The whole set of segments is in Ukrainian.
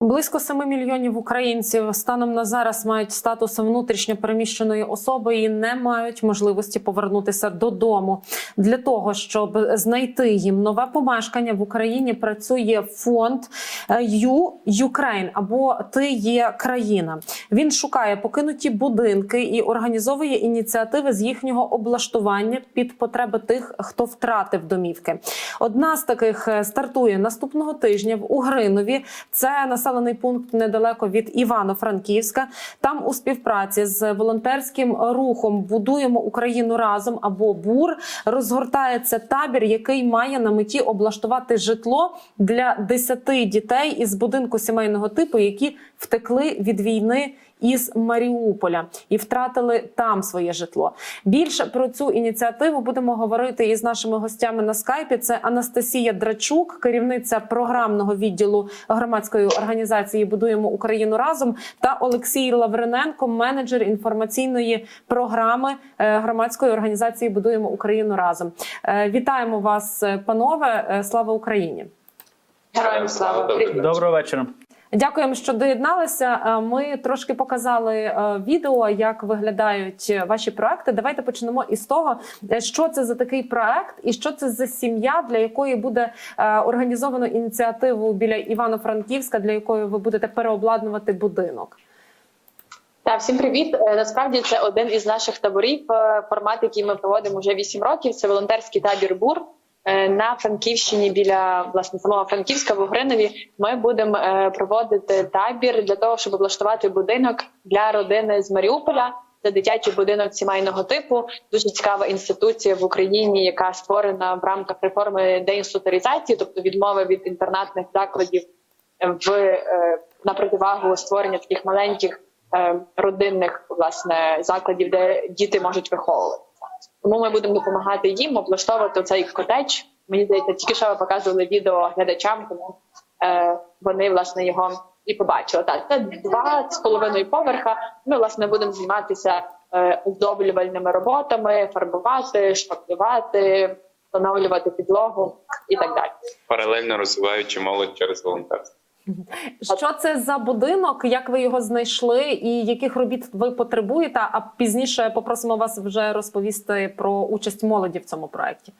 Близько 7 мільйонів українців станом на зараз мають статус внутрішньо переміщеної особи і не мають можливості повернутися додому. Для того щоб знайти їм нове помешкання в Україні, працює фонд е, «You Ukraine» або Ти є країна. Він шукає покинуті будинки і організовує ініціативи з їхнього облаштування під потреби тих, хто втратив домівки. Одна з таких е, стартує наступного тижня в Угринові. Це населений пункт недалеко від Івано-Франківська. Там у співпраці з волонтерським рухом будуємо Україну разом або БУР розгортається табір, який має на меті облаштувати житло для 10 дітей із будинку сімейного типу, які втекли від війни із Маріуполя і втратили там своє житло. Більше про цю ініціативу будемо говорити із нашими гостями на скайпі. Це Анастасія Драчук, керівниця програмного відділу громадської організації Будуємо Україну разом та Олексій Лавриненко, менеджер інформаційної програми е, громадської організації Будуємо Україну разом. Е, Вітаємо вас, е, панове! Слава Україні! Героям слава. Доброго вечора. Дякуємо, що доєдналися. Е, Ми трошки показали е, відео, як виглядають ваші проекти. Давайте почнемо із того, е, що це за такий проект, і що це за сім'я, для якої буде організовано ініціативу біля Івано-Франківська, для якої ви будете переобладнувати будинок. Та всім привіт. Насправді це один із наших таборів. Формат, який ми проводимо вже 8 років. Це волонтерський табір БУР на Франківщині біля власне самого Франківська в Угринові. Ми будемо е, проводити табір для того, щоб облаштувати будинок для родини з Маріуполя. Це дитячий будинок сімейного типу. Дуже цікава інституція в Україні, яка створена в рамках реформи деінституалізації, тобто відмови від інтернатних закладів в е, на противагу створення таких маленьких е, родинних власне закладів, де діти можуть виховуватися. Тому ми будемо допомагати їм облаштовувати цей котедж. Мені здається, тільки що ви показували відео глядачам, тому е, вони власне його і побачили. Так, це два з половиною поверха. Ми власне будемо займатися е, оздоблювальними роботами, фарбувати, шпаклювати, встановлювати підлогу і так далі. паралельно розвиваючи молодь через волонтерство. Що це за будинок? Як ви його знайшли, і яких робіт ви потребуєте? А пізніше попросимо вас вже розповісти про участь молоді в цьому проекті.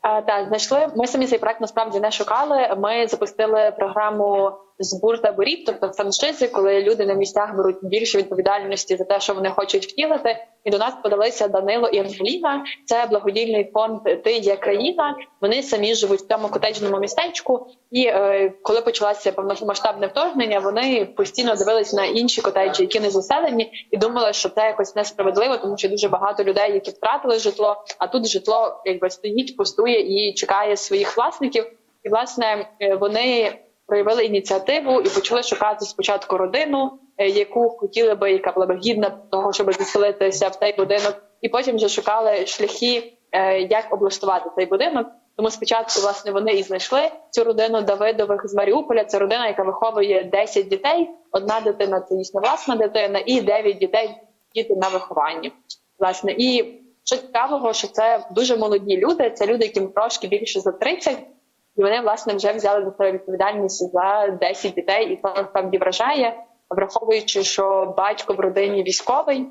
А, так, знайшли. Ми самі цей проект насправді не шукали. Ми запустили програму збур таборів, тобто франшизи, коли люди на місцях беруть більше відповідальності за те, що вони хочуть втілити. І до нас подалися Данило і Ангеліна. Це благодійний фонд Ти є країна. Вони самі живуть в цьому котеджному містечку. І е, коли почалося повномасштабне вторгнення, вони постійно дивились на інші котеджі, які не заселені, і думали, що це якось несправедливо, тому що дуже багато людей, які втратили житло. А тут житло якби стоїть, пустує і чекає своїх власників. І власне е, вони проявили ініціативу і почали шукати спочатку родину, е, яку хотіли би, яка була б гідна того, щоб заселитися в цей будинок, і потім вже шукали шляхи, е, як облаштувати цей будинок. Тому спочатку власне вони і знайшли цю родину Давидових з Маріуполя. Це родина, яка виховує 10 дітей. Одна дитина це їхня власна дитина, і 9 дітей діти на вихованні. Власне, і що цікавого, що це дуже молоді люди. Це люди, яким трошки більше за 30, і вони власне вже взяли до себе відповідальність за 10 дітей, і це насправді вражає, враховуючи, що батько в родині військовий.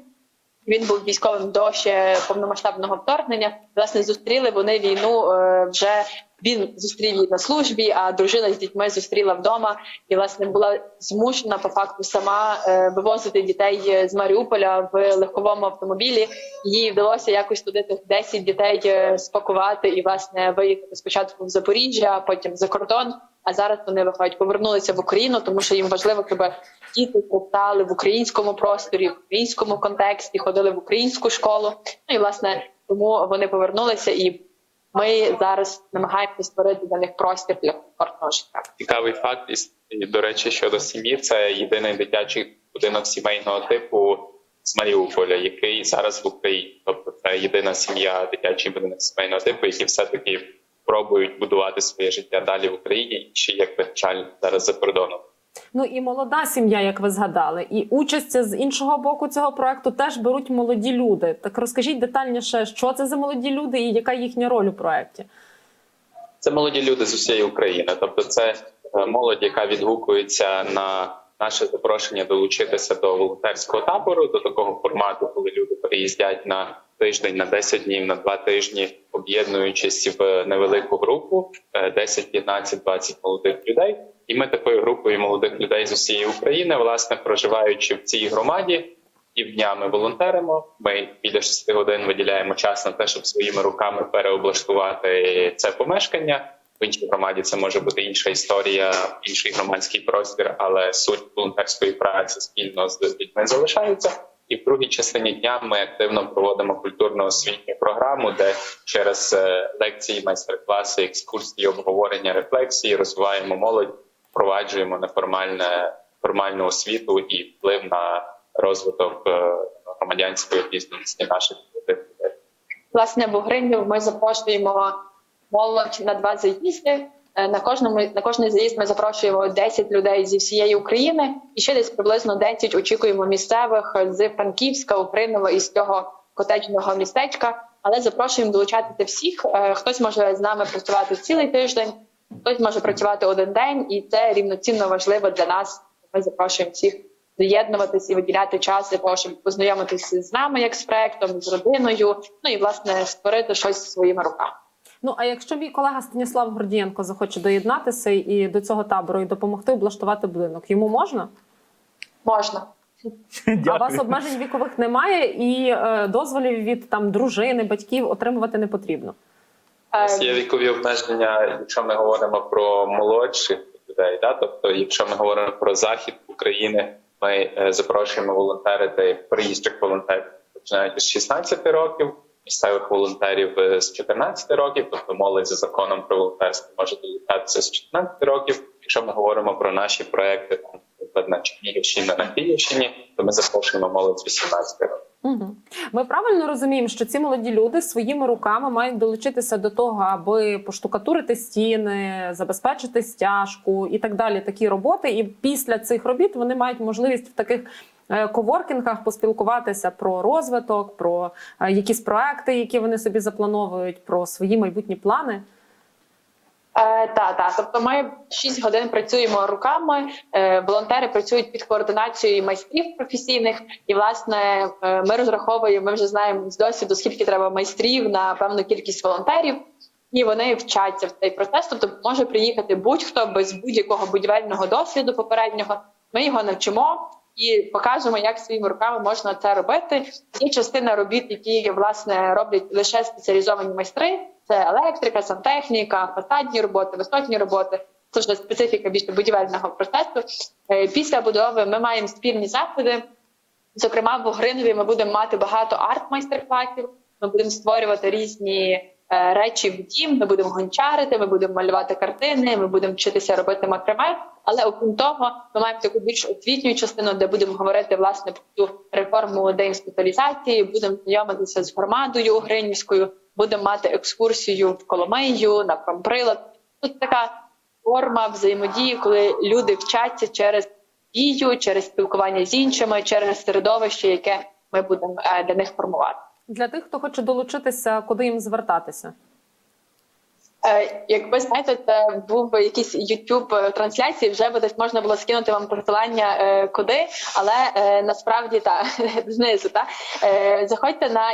Він був військовим до ще повномасштабного вторгнення. Власне, зустріли вони війну е, вже він зустрів її на службі, а дружина з дітьми зустріла вдома і власне була змушена по факту сама е, вивозити дітей з Маріуполя в легковому автомобілі. Їй вдалося якось туди тих 10 дітей е, спакувати і власне виїхати спочатку в Запоріжжя, а потім за кордон. А зараз вони виходять, повернулися в Україну, тому що їм важливо, щоб діти зростали в українському просторі, в українському контексті, ходили в українську школу. Ну і власне тому вони повернулися, і ми зараз намагаємося створити для них простір для комфортного життя. Цікавий факт, і до речі, щодо сім'ї, це єдиний дитячий будинок сімейного типу з Маріуполя, який зараз в Україні. Тобто це єдина сім'я, дитячий будинок сімейного типу, які все-таки пробують будувати своє життя далі в Україні, і ще як печаль зараз за кордоном. Ну і молода сім'я, як ви згадали, і участь з іншого боку цього проекту теж беруть молоді люди. Так розкажіть детальніше, що це за молоді люди і яка їхня роль у проекті? Це молоді люди з усієї України. Тобто, це е, молодь, яка відгукується на наше запрошення долучитися до волонтерського табору, до такого формату, коли люди приїздять на тиждень, на 10 днів, на 2 тижні, об'єднуючись в невелику групу е, 10, 15, 20 молодих людей. І ми такою групою молодих людей з усієї України, власне, проживаючи в цій громаді, півднями волонтеримо. Ми біля 6 годин виділяємо час на те, щоб своїми руками переоблаштувати це помешкання. В іншій громаді це може бути інша історія, інший громадський простір, але суть волонтерської праці спільно з людьми залишається. І в другій частині дня ми активно проводимо культурно-освітню програму, де через е, лекції, майстер-класи, екскурсії, обговорення, рефлексії розвиваємо молодь, впроваджуємо неформальне формальну освіту і вплив на розвиток е, громадянської пізності наших людей. Власне, в Угринів ми запрошуємо молодь на два заїзди. Е, На кожному на кожний заїзд ми запрошуємо 10 людей зі всієї України, і ще десь приблизно 10 очікуємо місцевих з Франківська, Упринова і з цього котеджного містечка. Але запрошуємо долучатися всіх. Е, Хтось може з нами працювати цілий тиждень, хтось може працювати один день, і це рівноцінно важливо для нас. Ми запрошуємо всіх доєднуватись і виділяти час для того, щоб познайомитися з нами, як з проектом, з родиною. Ну і власне створити щось своїми руками. Ну а якщо мій колега Станіслав Гордієнко захоче доєднатися і до цього табору і допомогти облаштувати будинок, йому можна? Можна. А вас обмежень вікових немає, і е, дозволів від там дружини, батьків отримувати не потрібно. У нас є Е, вікові обмеження, якщо ми говоримо про молодших людей. Да? Тобто, якщо ми говоримо про захід України, ми е, запрошуємо волонтерити приїжджих волонтерів, починаючи з 16 років, місцевих волонтерів е, з 14 років, тобто молодь за законом про волонтерство може долучатися з 14 років. Якщо ми говоримо про наші проекти там, на Чернігівщині, на Київщині, то ми запрошуємо молодь з 18 років. Угу. Ми правильно розуміємо, що ці молоді люди своїми руками мають долучитися до того, аби поштукатурити стіни, забезпечити стяжку і так далі. Такі роботи. І після цих робіт вони мають можливість в таких коворкінгах поспілкуватися про розвиток, про е, якісь проекти, які вони собі заплановують, про свої майбутні плани. Е, та, та. Тобто ми 6 годин працюємо руками, е, волонтери працюють під координацією майстрів професійних, і власне е, ми розраховуємо, ми вже знаємо з досвіду, скільки треба майстрів на певну кількість волонтерів, і вони вчаться в цей процес. Тобто може приїхати будь-хто без будь-якого будівельного досвіду попереднього. Ми його навчимо і покажемо, як своїми руками можна це робити. Є частина робіт, які власне роблять лише спеціалізовані майстри. Це електрика, сантехніка, фасадні роботи, висотні роботи. Це вже специфіка більше будівельного процесу. Е, Після будови ми маємо спільні заходи. Зокрема, в Огринові ми будемо мати багато арт-майстер-класів. Ми будемо створювати різні речі в дім. Ми будемо гончарити, ми будемо малювати картини, ми будемо вчитися робити макраме. Але окрім того, ми маємо таку більш освітню частину, де будемо говорити власне про цю реформу деінституалізації, будемо знайомитися з громадою Угринівською, будемо мати екскурсію в Коломию, на Промприлад. Тут така форма взаємодії, коли люди вчаться через дію, через спілкування з іншими, через середовище, яке ми будемо е, для них формувати. Для тих, хто хоче долучитися, куди їм звертатися? Е, Як ви знаєте, це був якийсь youtube трансляції. Вже би десь можна було скинути вам посилання е, куди, але е, насправді та знизу та е, заходьте на.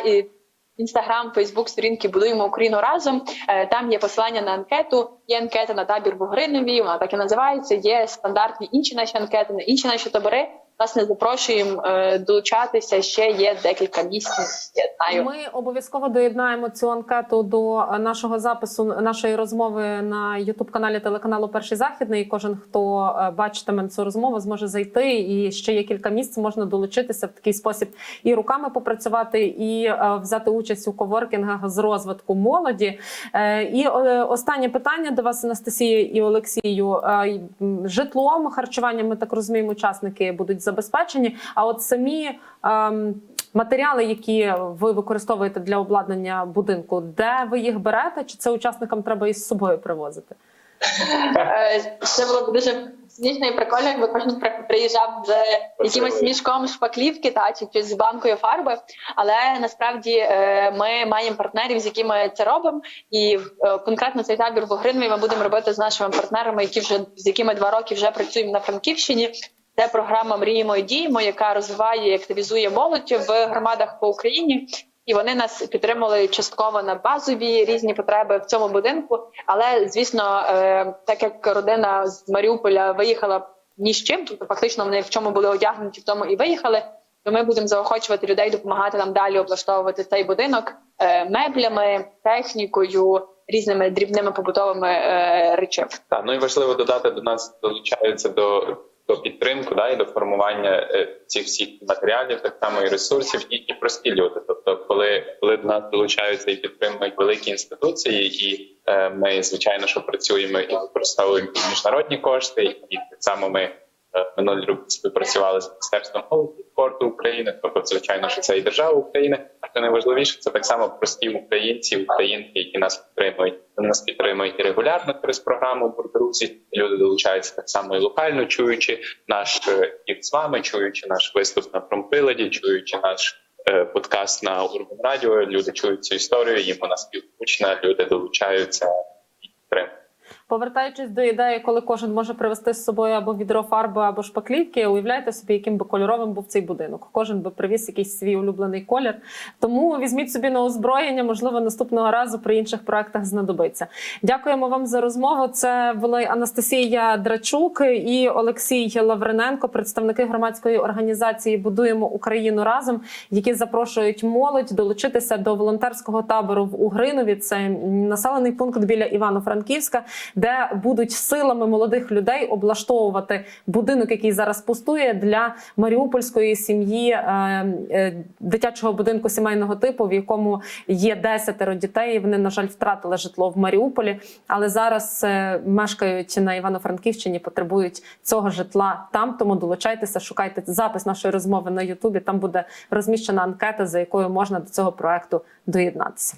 Інстаграм, Фейсбук, сторінки будуємо Україну разом. Е, Там є посилання на анкету. Є анкета на табір в Огринові, вона так і називається. Є стандартні інші наші анкети, на інші наші табори. Власне, запрошуємо е, долучатися. Ще є декілька місць. Я знаю. Ми обов'язково доєднаємо цю анкету до нашого запису нашої розмови на Ютуб каналі телеканалу Перший Західний. Кожен, хто е, бачитиме цю розмову, зможе зайти. І ще є кілька місць. Можна долучитися в такий спосіб і руками попрацювати, і е, взяти участь у коворкінгах з розвитку молоді. І останнє питання до вас, Анастасія і Олексію. Житлом, харчуванням, ми так розуміємо, учасники будуть забезпечені. А от самі ем, матеріали, які ви використовуєте для обладнання будинку, де ви їх берете? Чи це учасникам треба із собою привозити? Е, Це було б дуже смішно і прикольно, якби кожен при- приїжджав з якимось мішком шпаклівки та чи з банкою фарби. Але насправді е, ми маємо партнерів, з якими це робимо. І е, конкретно цей табір в Огринві ми будемо робити з нашими партнерами, які вже з якими два роки вже працюємо на Франківщині. Це програма Мріємо і діємо, яка розвиває і активізує молодь в громадах по Україні. І вони нас підтримали частково на базові різні потреби в цьому будинку. Але звісно, е, так як родина з Маріуполя виїхала ні з чим, тобто фактично вони в чому були одягнуті, в тому і виїхали. То ми будемо заохочувати людей допомагати нам далі облаштовувати цей будинок е, меблями, технікою, різними дрібними побутовими е, речами. Так, ну і важливо додати до нас долучаються до, до підтримку да, і до формування е, цих всіх матеріалів, так само і ресурсів, і, і люди. Тобто, коли, коли до нас долучаються і підтримують великі інституції, і е, ми звичайно що працюємо і використовуємо міжнародні кошти, і так само ми. Е, Минулі роки співпрацювали з міністерством молоді спорту України. Тобто, звичайно, що це і держава України. А що найважливіше, це так само прості українці, українки, які нас підтримують. Нас підтримують і регулярно через програму «Бурдрузі». Люди долучаються так само і локально, чуючи наш е, ефір з вами, чуючи наш виступ на промприладі, чуючи наш е, подкаст на Урбан Радіо. Люди чують цю історію, їм вона співзвучна, люди долучаються і підтримують. Повертаючись до ідеї, коли кожен може привезти з собою або відро фарби, або шпаклівки, уявляйте собі, яким би кольоровим був цей будинок. Кожен би привіз якийсь свій улюблений колір. Тому візьміть собі на озброєння, можливо, наступного разу при інших проектах знадобиться. Дякуємо вам за розмову. Це були Анастасія Драчук і Олексій Лавриненко, представники громадської організації Будуємо Україну разом, які запрошують молодь долучитися до волонтерського табору в Угринові. Це населений пункт біля Івано-Франківська, де будуть силами молодих людей облаштовувати будинок, який зараз пустує для маріупольської сім'ї е, е, дитячого будинку сімейного типу, в якому є десятеро дітей. Вони на жаль втратили житло в Маріуполі, але зараз е, мешкають на Івано-Франківщині, потребують цього житла там. Тому долучайтеся, шукайте запис нашої розмови на Ютубі. Там буде розміщена анкета, за якою можна до цього проекту доєднатися.